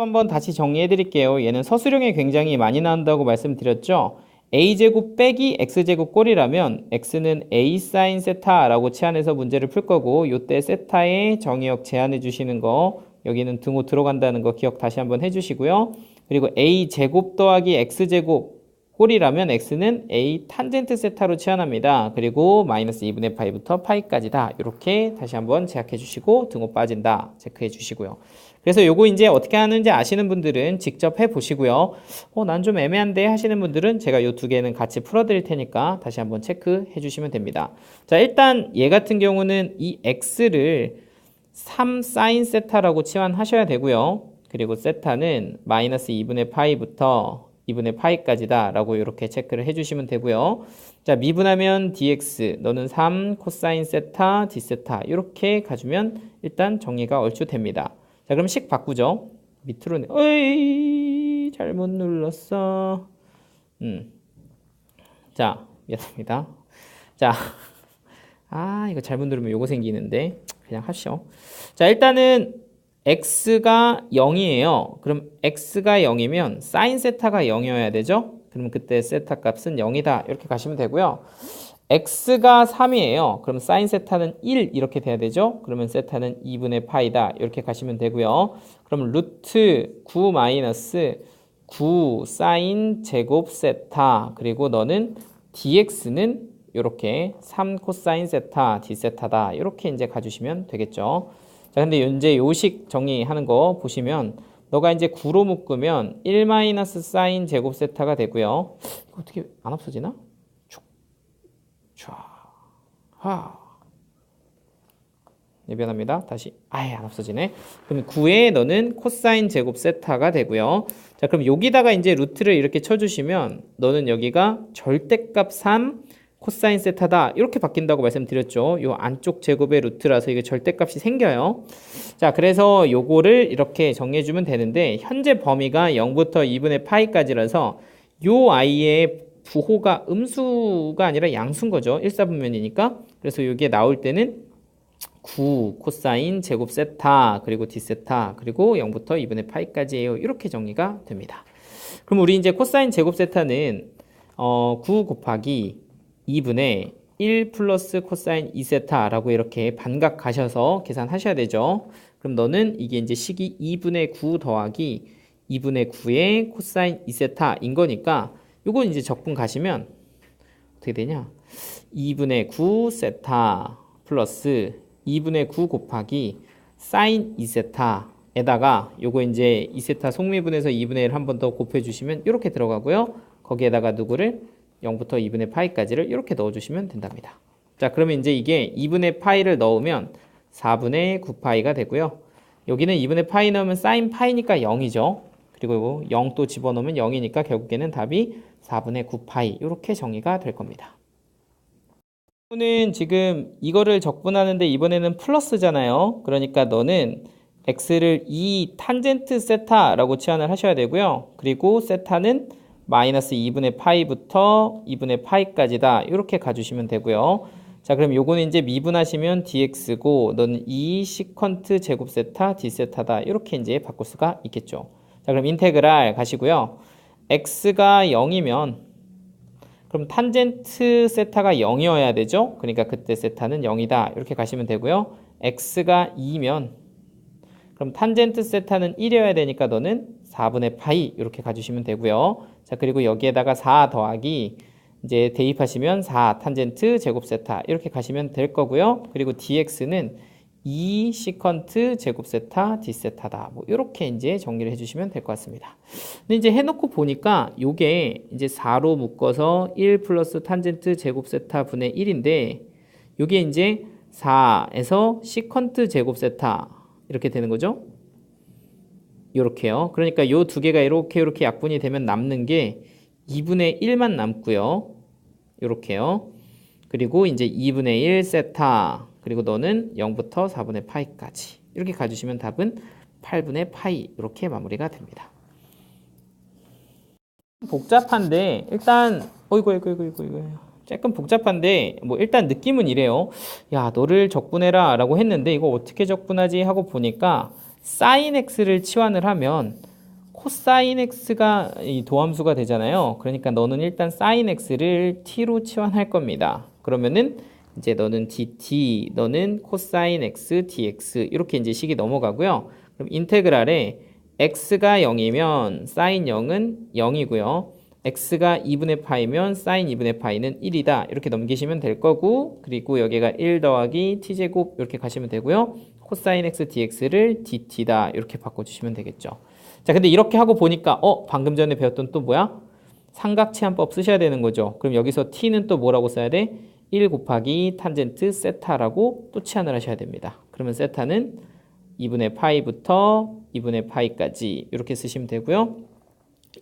한번 다시 정리해 드릴게요. 얘는 서술형에 굉장히 많이 나온다고 말씀드렸죠. a제곱 빼기 x제곱 꼴이라면 x는 a 사인 세타라고 치환해서 문제를 풀 거고 요때 세타의 정의역 제한해 주시는 거 여기는 등호 들어간다는 거 기억 다시 한번 해 주시고요. 그리고 a 제곱 더하기 x제곱 꼴이라면 x는 a 탄젠트 세타로 치환합니다. 그리고 마이너스 2분의 파이부터 파이까지다. 이렇게 다시 한번 제약해 주시고 등호 빠진다. 체크해 주시고요. 그래서 요거 이제 어떻게 하는지 아시는 분들은 직접 해 보시고요. 어, 난 좀 애매한데 하시는 분들은 제가 요 두 개는 같이 풀어 드릴 테니까 다시 한번 체크해 주시면 됩니다. 자, 일단 얘 같은 경우는 이 x를 3 사인 세타라고 치환하셔야 되고요. 그리고 세타는 마이너스 2분의 파이부터 2분의 파이까지다 라고 이렇게 체크를 해주시면 되고요. 자 미분하면 dx 너는 3 코사인 세타 d세타 이렇게 가주면 일단 정리가 얼추 됩니다. 자 그럼 식 바꾸죠. 밑으로 내 어이 잘못 눌렀어. 음. 자 미안합니다. 자. 아 이거 잘못 누르면 요거 생기는데 그냥 하시오. 자 일단은 x가 0이에요. 그럼 x가 0이면 사인 세타가 0이어야 되죠? 그럼 그때 세타 값은 0이다. 이렇게 가시면 되고요. X가 3이에요. 그럼 사인 세타는 1 이렇게 돼야 되죠? 그러면 세타는 2분의 파이다. 이렇게 가시면 되고요. 그럼 루트 9 마이너스 9 사인 제곱 세타 그리고 너는 dx는 이렇게 3 코사인 세타 d 세타다. 이렇게 이제 가주시면 되겠죠. 자, 근데 이제 요식 정리하는 거 보시면 너가 이제 9로 묶으면 1 마이너스 사인 제곱 세타가 되고요. 이거 어떻게 안 없어지나? 쭉, 쫙, 하. 네, 미안합니다. 다시 아예 안 없어지네. 그럼 9에 너는 코사인 제곱 세타가 되고요. 자, 그럼 여기다가 이제 루트를 이렇게 쳐주시면 너는 여기가 절대값 3 코사인 세타다 이렇게 바뀐다고 말씀드렸죠. 요 안쪽 제곱의 루트라서 이게 절대값이 생겨요. 자, 그래서 요거를 이렇게 정리해 주면 되는데 현재 범위가 0부터 2분의 파이까지라서 요 아이의 부호가 음수가 아니라 양수인 거죠. 1사분면이니까. 그래서 여기에 나올 때는 9 코사인 제곱 세타 그리고 d 세타 그리고 0부터 2분의 파이까지예요. 이렇게 정리가 됩니다. 그럼 우리 이제 코사인 제곱 세타는 어, 9 곱하기 2분의 1 플러스 코사인 2세타라고 이렇게 반각 가셔서 계산하셔야 되죠. 그럼 너는 이게 이제 식이 2분의 9 더하기 2분의 9의 코사인 2세타인 거니까 요건 이제 적분 가시면 어떻게 되냐? 2분의 9 세타 플러스 2분의 9 곱하기 사인 2세타에다가 요거 이제 2세타 속미분에서 2분의 1 한 번 더 곱해 주시면 이렇게 들어가고요. 거기에다가 누구를 0부터 2분의 파이까지를 이렇게 넣어주시면 된답니다. 자, 그러면 이제 이게 2분의 파이를 넣으면 4분의 9파이가 되고요. 여기는 2분의 파이 넣으면 사인 파이니까 0이죠. 그리고 0 또 집어넣으면 0이니까 결국에는 답이 4분의 9파이 이렇게 정의가 될 겁니다. 는 지금 이거를 적분하는데 이번에는 플러스잖아요. 그러니까 너는 x를 2 탄젠트 세타라고 치환을 하셔야 되고요. 그리고 세타는 마이너스 2분의 파이부터 2분의 파이까지다. 이렇게 가주시면 되고요. 자, 그럼 요거는 이제 미분하시면 dx고 너는 2 시컨트 제곱 세타 d 세타다. 이렇게 이제 바꿀 수가 있겠죠. 자, 그럼 인테그랄 가시고요. x가 0이면 그럼 탄젠트 세타가 0이어야 되죠? 그러니까 그때 세타는 0이다. 이렇게 가시면 되고요. x가 2면 그럼 탄젠트 세타는 1이어야 되니까 너는 4분의 파이 이렇게 가주시면 되고요. 자, 그리고 여기에다가 4 더하기 이제 대입하시면 4 탄젠트 제곱 세타 이렇게 가시면 될 거고요. 그리고 dx는 2 시컨트 제곱 세타 d 세타다. 뭐 이렇게 이제 정리를 해주시면 될 것 같습니다. 근데 이제 해놓고 보니까 요게 이제 4로 묶어서 1 플러스 탄젠트 제곱 세타 분의 1인데 요게 이제 4에서 시컨트 제곱 세타 이렇게 되는 거죠. 이렇게요. 그러니까 요 두 개가 이렇게 이렇게 약분이 되면 남는 게 2분의 1만 남고요. 이렇게요. 그리고 이제 2분의 1 세타 그리고 너는 0부터 4분의 파이까지 이렇게 가주시면 답은 8분의 파이 이렇게 마무리가 됩니다. 복잡한데 일단 어이구 어이구 어이구 어이구 조금 복잡한데 뭐 일단 느낌은 이래요. 야 너를 적분해라 라고 했는데 이거 어떻게 적분하지 하고 보니까 sin x를 치환을 하면 코사인 x가 이 도함수가 되잖아요. 그러니까 너는 일단 사인 x를 t로 치환할 겁니다. 그러면은 이제 너는 dt, 너는 코사인 x dx 이렇게 이제 식이 넘어가고요. 그럼 인테그랄에 x가 0이면 사인 0은 0이고요. x가 2분의 파이면 사인 2분의 파이는 1이다. 이렇게 넘기시면 될 거고 그리고 여기가 1 더하기 t제곱 이렇게 가시면 되고요. 코사인 x dx를 dt다. 이렇게 바꿔주시면 되겠죠. 자, 근데 이렇게 하고 보니까 어, 방금 전에 배웠던 또 뭐야? 삼각치환법 쓰셔야 되는 거죠. 그럼 여기서 t는 또 뭐라고 써야 돼? 1 곱하기 탄젠트 세타라고 또 치환을 하셔야 됩니다. 그러면 세타는 2분의 파이부터 2분의 파이까지 이렇게 쓰시면 되고요.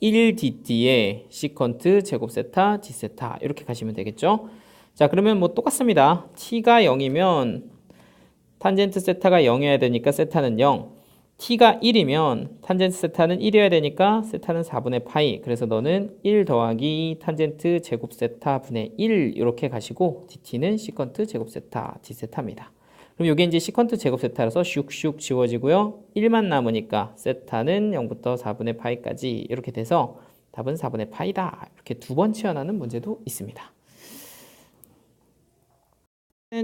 1dt의 시컨트 제곱 세타 d 세타 이렇게 가시면 되겠죠. 자, 그러면 뭐 똑같습니다. t가 0이면 탄젠트 세타가 0이어야 되니까 세타는 0. T가 1이면 탄젠트 세타는 1이어야 되니까 세타는 4분의 파이. 그래서 너는 1 더하기 탄젠트 제곱 세타 분의 1 이렇게 가시고 dt는 시컨트 제곱 세타 d 세타입니다. 그럼 이게 이제 시컨트 제곱 세타라서 슉슉 지워지고요. 1만 남으니까 세타는 0부터 4분의 파이까지 이렇게 돼서 답은 4분의 파이다. 이렇게 두 번 치환하는 문제도 있습니다.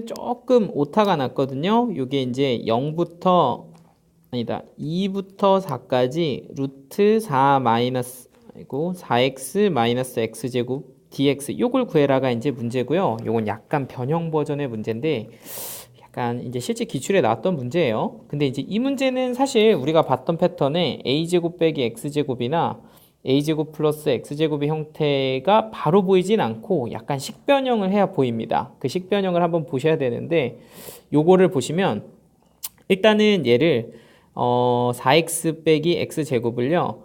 조금 오타가 났거든요. 이게 이제 0부터 아니다. 2부터 4까지 루트 4 마이너스 아이고 4x 마이너스 x제곱 dx 요걸 구해라가 이제 문제고요. 요건 약간 변형 버전의 문제인데 약간 이제 실제 기출에 나왔던 문제예요. 근데 이제 이 문제는 사실 우리가 봤던 패턴에 a제곱 빼기 x제곱이나 a제곱 플러스 x제곱의 형태가 바로 보이진 않고 약간 식변형을 해야 보입니다. 그 식변형을 한번 보셔야 되는데 요거를 보시면 일단은 얘를 어 4x 빼기 x제곱을요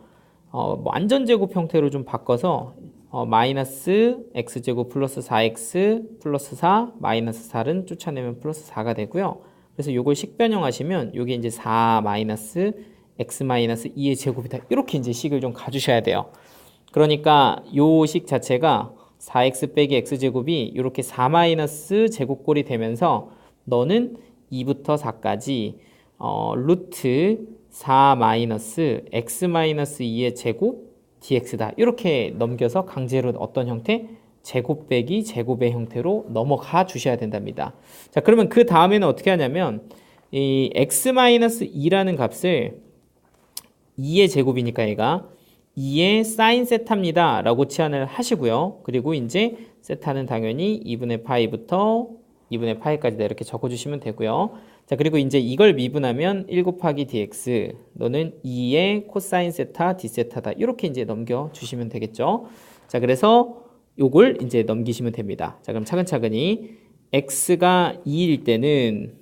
어, 뭐 완전 제곱 형태로 좀 바꿔서 어, 마이너스 x제곱 플러스 4x 플러스 4 마이너스 4는 쫓아내면 플러스 4가 되고요. 그래서 요걸 식변형 하시면 요게 이제 4 마이너스 x 마이너스 2의 제곱이다. 이렇게 이제 식을 좀 가주셔야 돼요. 그러니까 요식 자체가 4x 빼기 x제곱이 이렇게 4 마이너스 제곱꼴이 되면서 너는 2부터 4까지 어, 루트 4 마이너스 x 마이너스 2의 제곱 dx다. 이렇게 넘겨서 강제로 어떤 형태? 제곱 빼기 제곱의 형태로 넘어가 주셔야 된답니다. 자, 그러면 그 다음에는 어떻게 하냐면 이 x 마이너스 2라는 값을 2의 제곱이니까 얘가 2의 사인 세타입니다. 라고 치환을 하시고요. 그리고 이제 세타는 당연히 2분의 파이부터 2분의 파이까지 이렇게 적어주시면 되고요. 자, 그리고 이제 이걸 미분하면 1 곱하기 dx 너는 2의 코사인 세타 d 세타다. 이렇게 이제 넘겨주시면 되겠죠. 자, 그래서 요걸 이제 넘기시면 됩니다. 자, 그럼 차근차근히 x가 2일 때는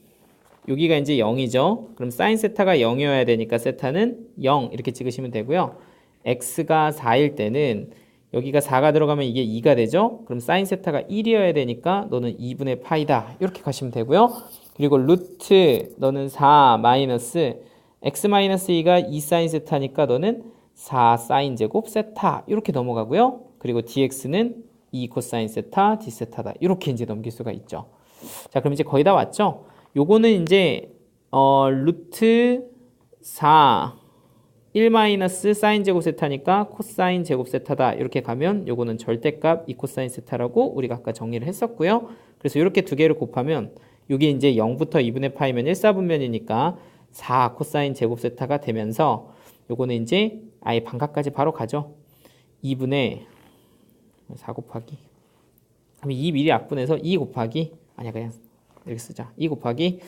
여기가 이제 0이죠. 그럼 사인 세타가 0이어야 되니까 세타는 0 이렇게 찍으시면 되고요. x가 4일 때는 여기가 4가 들어가면 이게 2가 되죠. 그럼 사인 세타가 1이어야 되니까 너는 2분의 파이다. 이렇게 가시면 되고요. 그리고 루트 너는 4 마이너스 x 마이너스 2가 2 사인 세타니까 너는 4 사인 제곱 세타 이렇게 넘어가고요. 그리고 dx는 2 코사인 세타 d 세타다. 이렇게 이제 넘길 수가 있죠. 자, 그럼 이제 거의 다 왔죠? 요거는 이제 어 루트 4 1 마이너스 사인 제곱 세타니까 코사인 제곱 세타다. 이렇게 가면 요거는 절대값 2 코사인 세타라고 우리가 아까 정리를 했었고요. 그래서 이렇게 두 개를 곱하면 이게 이제 0부터 2분의 파이면 1, 4분면이니까 4 코사인 제곱 세타가 되면서 요거는 이제 아예 반값까지 바로 가죠. 2분의 4 곱하기 그럼 2 미리 약분해서 2 곱하기 아니야 그냥 이렇게 쓰자. 2 곱하기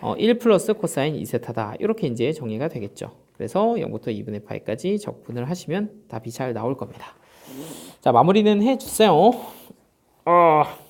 어, 1 플러스 코사인 2세타다. 이렇게 이제 정리가 되겠죠. 그래서 0부터 2분의 파이까지 적분을 하시면 답이 잘 나올 겁니다. 자 마무리는 해주세요. 어...